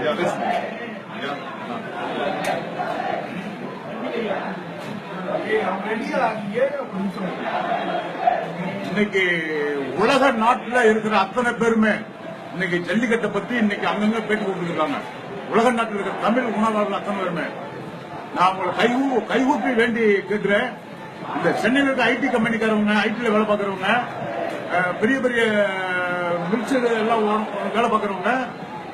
Yeah, listen. Yeah. இன்னைக்கு உலக நாட்டில் இருக்கிற அத்தனை பேருமே இன்னைக்கு ஜல்லிக்கட்டை பத்தி இன்னைக்கு அங்கங்க பேட்டி கொடுத்துருக்காங்க உலக நாட்டில் இருக்கிற தமிழ் உணவாளர்கள் அத்தனை பேருமே நான் உங்களை கைகூ கைகூப்பி வேண்டி கேட்கிறேன் இந்த சென்னையில் இருக்க ஐடி கம்பெனிக்காரவங்க ஐடியில் வேலை பார்க்குறவங்க பெரிய பெரிய மில்ஸ் எல்லாம் வேலை பார்க்குறவங்க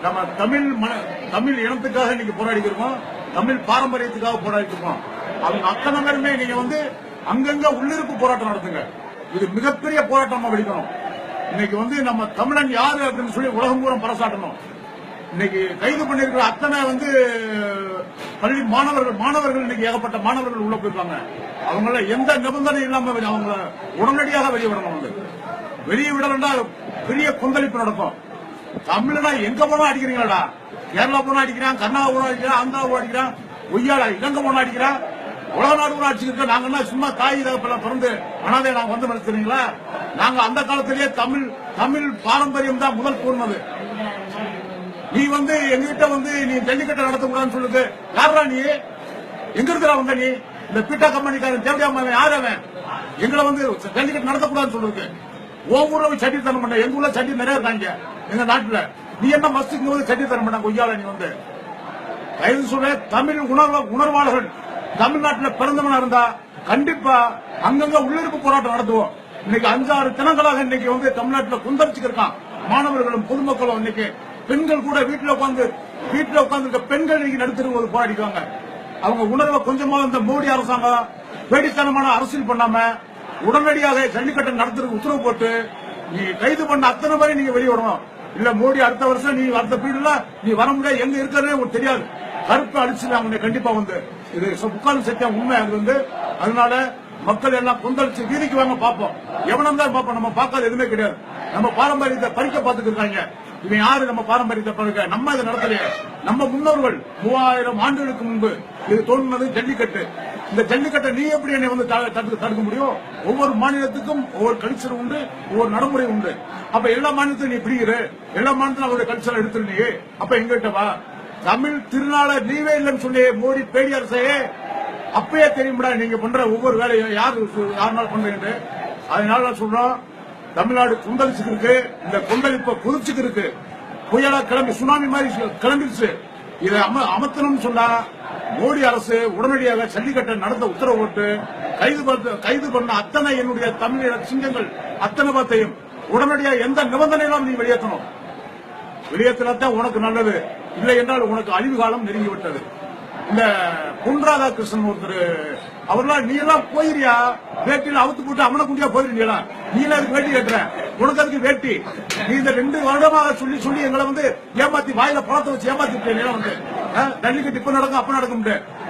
நம்ம தமிழ் மன- தமிழ் இனத்துக்காக இன்னைக்கு போராடிட்டு இருக்கோம். தமிழ் பாரம்பரியத்துக்காக போராடிட்டு இருக்கோம். அவங்க அத்தனை பேருமே நீங்க வந்து அங்கங்க உள்ளிருப்பு போராட்டம் நடத்துங்க. இது மிகப்பெரிய போராட்டமா வெடிக்கணும் இன்னைக்கு வந்து நம்ம தமிழன் யாரு அப்படின்னு சொல்லி உலகம் கூட பரசாட்டணும். இன்னைக்கு கைது பண்ணிருக்கிற அத்தனை வந்து பள்ளி மாணவர்கள் மாணவர்கள் இன்னைக்கு ஏகப்பட்ட மாணவர்கள் உள்ள போயிருக்காங்க. அவங்கள எந்த நிபந்தனை இல்லாம அவங்க உடனடியாக வெளியே விடணும் வந்து. வெளியே விடலன்னா பெரிய கொந்தளிப்பு நடக்கும். தமிழ்னா எங்க போனா அடிக்கிறீங்களா கேரளா போனா அடிக்கிறான் கர்நாடகா போனா அடிக்கிறான் ஆந்திரா போனா அடிக்கிறான் ஒய்யால இலங்கை போனா அடிக்கிறான். உலக நாடு கூட அடிச்சுக்கிட்டு நாங்க என்ன சும்மா தாய் தகப்பெல்லாம் பிறந்து அனாதை நாங்க வந்து நடத்துறீங்களா? நாங்க அந்த காலத்திலேயே தமிழ் தமிழ் பாரம்பரியம் தான் முதல் கூர்ந்தது நீ வந்து எங்ககிட்ட வந்து நீ ஜல்லிக்கட்டை நடத்தக்கூடாதுன்னு சொல்லுது. யாரா நீ? எங்க இருக்கிறா வந்த நீ? இந்த பீட்டா கம்பெனிக்காரன் தேவையா யார் அவன்? எங்களை வந்து ஜல்லிக்கட்டு நடத்தக்கூடாதுன்னு சொல்லுது. ஒவ்வொரு சட்டி தரம் பண்ண எங்க ஊர்ல சட்டி நிறைய இருக்காங்க எங்க நாட்டுல. நீ என்ன மஸ்துக்கு போது சட்டி தரம் பண்ண கொய்யால நீ வந்து? தயவு சொல்ல தமிழ் உணர்வ உணர்வாளர்கள் தமிழ்நாட்டுல பிறந்தவனா இருந்தா கண்டிப்பா அங்கங்க உள்ளிருப்பு போராட்டம் நடத்துவோம். இன்னைக்கு அஞ்சாறு தினங்களாக இன்னைக்கு வந்து தமிழ்நாட்டுல குந்தரிச்சுக்கிருக்கான். மாணவர்களும் பொதுமக்களும் இன்னைக்கு பெண்கள் கூட வீட்டுல உட்காந்து வீட்டுல உட்காந்துருக்க பெண்கள் இன்னைக்கு நடுத்தருக்கு ஒரு போராடிக்குவாங்க அவங்க உணர்வை கொஞ்சமாக இந்த மோடி அரசாங்கம் வேடித்தனமான அரசியல் பண்ணாம உடனடியாக ஜல்லிக்கட்டு நடத்துறதுக்கு உத்தரவு போட்டு நீ கைது பண்ண அத்தனை பேரை நீங்க வெளியிடணும். இல்ல மோடி அடுத்த வருஷம் நீ அடுத்த பீரியட்ல நீ வர முடியாது. எங்க இருக்கிறதே உங்களுக்கு தெரியாது. கருப்பு அடிச்சுட்டாங்க உன்னை கண்டிப்பா வந்து இது ச- முக்கால் சத்தியம் உண்மை அது வந்து. அதனால மக்கள் எல்லாம் கொந்தளிச்சு வீதிக்கு வாங்க பார்ப்போம். எவனம் தான் பார்ப்போம் நம்ம பார்க்காத எதுவுமே கிடையாது. நம்ம பாரம்பரியத்தை பறிக்க பார்த்துட்டு இருக்காங்க. இவன் யாரு? நம்ம பாரம்பரியத்தை பறிக்க. நம்ம இதை நடத்தலையே. நம்ம முன்னோர்கள் மூவாயிரம் ஆண்டுகளுக்கு முன்பு இது தோன்றினது ஜல்லிக்கட்டு. இந்த ஜல்லிக்கட்டை நீ எப்படி என்னை வந்து த- தடுக்க தடுக்க முடியும்? ஒவ்வொரு மாநிலத்துக்கும் ஒவ்வொரு கல்ச்சர் உண்டு ஒவ்வொரு நடைமுறை உண்டு. அப்ப எல்லா மாநிலத்தையும் நீ பிடிக்கிற. எல்லா மாநிலத்திலும் அவருடைய கல்ச்சர் எடுத்துரு அப்ப எங்கிட்ட வா. தமிழ் திருநாளை நீவே இல்லைன்னு சொல்லி மோடி பேடி அரசையே அப்பயே தெரியும்டா நீங்க பண்ற ஒவ்வொரு வேலையும் யாரு யாருனால பண்றீங்க அதனால நான் சொல்றோம் தமிழ்நாடு கொந்தளிச்சுக்கு இருக்கு. இந்த கொந்தளிப்ப குதிச்சுக்கு இருக்கு. புயலா கிளம்பி சுனாமி மாதிரி கிளம்பிடுச்சு இதை அம அமர்த்தணும்னு சொன்னா மோடி அரசு உடனடியாக ஜல்லிக்கட்டை நடந்த உத்தரவு போட்டு கைது கைது பண்ண அத்தனை என்னுடைய தமிழ் சிங்கங்கள் அத்தனை பத்தையும் உடனடியாக எந்த நிபந்தனையிலும் நீ வெளியேற்றணும். வெளியேற்றினாத்தான் உனக்கு நல்லது. இல்லை என்றால் உனக்கு அழிவு காலம் நெருங்கி விட்டது இந்த பொன் ராதாகிருஷ்ணன் ஒருத்தர் அவர்லாம் நீ எல்லாம் போயிரியா வேட்டியில அவுத்து போட்டு அவனை குண்டியா போயிருந்தீங்களா நீ எல்லாம் அதுக்கு வேட்டி கேட்டுறேன் உனக்கு அதுக்கு வேட்டி. நீ இந்த ரெண்டு வருடமாக சொல்லி சொல்லி எங்களை வந்து ஏமாத்தி வாயில பழத்தை வச்சு ஏமாத்தி நீ வந்து. ஜல்லிக்கட்டு இப்ப நடக்கும் அப்ப நடக்கும்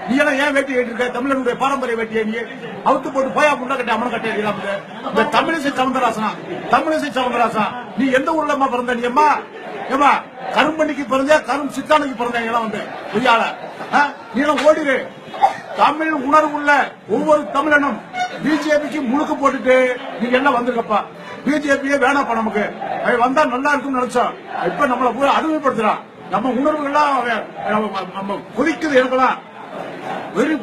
நீ எல்லாம் ஏன் வேட்டி கேட்டிருக்க தமிழனுடைய பாரம்பரிய வேட்டியை நீ அவுத்து போட்டு போயா முண்டா கட்டி அவனை கட்டி இந்த தமிழிசை சவுந்தரராசனா? தமிழிசை சவுந்தரராசன்? நீ எந்த ஊர்லமா பிறந்த நீ? அம்மா ஏமா கரும்பணிக்கு பிறந்த கரும் சித்தானுக்கு பிறந்தாங்க எல்லாம் வந்து? பொய்யால. நீ எல்லாம் ஓடிடு தமிழ் உணர்வுள்ள ஒவ்வொரு தமிழனும் பிஜேபிக்கு முழுக்க போட்டுட்டு நீங்க எல்லாம் வந்திருக்கப்பா? பிஜேபியே வேணாப்பா நமக்கு. அவன் வந்தா நல்லா இருக்கும்னு நினைச்சோம் இப்ப நம்மள பூரா அடிமைப்படுத்துறான். நம்ம உணர்வுகள்லாம் அவன் நம்ம- நம்ம கொதிக்குது எனக்குலாம். வெறி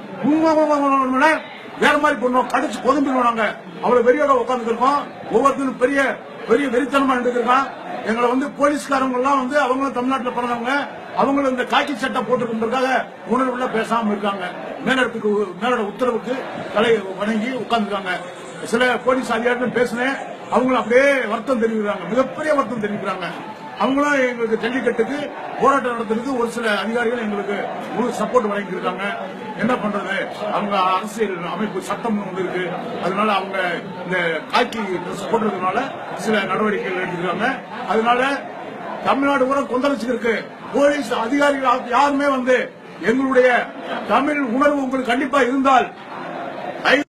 வேற மாதிரி பண்ணுவோம். கடிச்சு கொதும்பிடுவோம் நாங்க. அவ்வளவு வெறியோட உட்கார்ந்து இருக்கோம் ஒவ்வொருத்தரும் பெரிய பெரிய வெறித்தனமா இருந்துருக்கான் எங்களை வந்து போலீஸ்காரங்க எல்லாம் வந்து அவங்களும் தமிழ்நாட்டுல பிறந்தவங்க. அவங்களும் இந்த காக்கி சட்டை போட்டுருக்கிறதுக்காக உணர்வுல பேசாம இருக்காங்க. மேலிடத்துக்கு மேலோட உத்தரவுக்கு தலை வணங்கி உட்கார்ந்துருக்காங்க. சில போலீஸ் அதிகாரிகள் பேசினேன். அவங்களும் அப்படியே வருத்தம் தெரிவிக்கிறாங்க. மிகப்பெரிய வருத்தம் தெரிவிக்கிறாங்க. அவங்களும் எங்களுக்கு ஜல்லிக்கட்டுக்கு போராட்டம் நடத்துறதுக்கு ஒரு சில அதிகாரிகள் எங்களுக்கு முழு சப்போர்ட் வழங்கியிருக்காங்க. என்ன பண்றது? அவங்க அரசியல் அமைப்பு சட்டம் ஒன்று இருக்கு. அதனால அவங்க இந்த காக்கி ட்ரெஸ் போடுறதுனால சில நடவடிக்கைகள் எடுத்துக்கிறாங்க அதனால தமிழ்நாடு கூட கொந்தளிச்சு இருக்கு போலீஸ் அதிகாரிகள் யாருமே வந்து எங்களுடைய தமிழ் உணர்வு உங்களுக்கு கண்டிப்பா இருந்தால்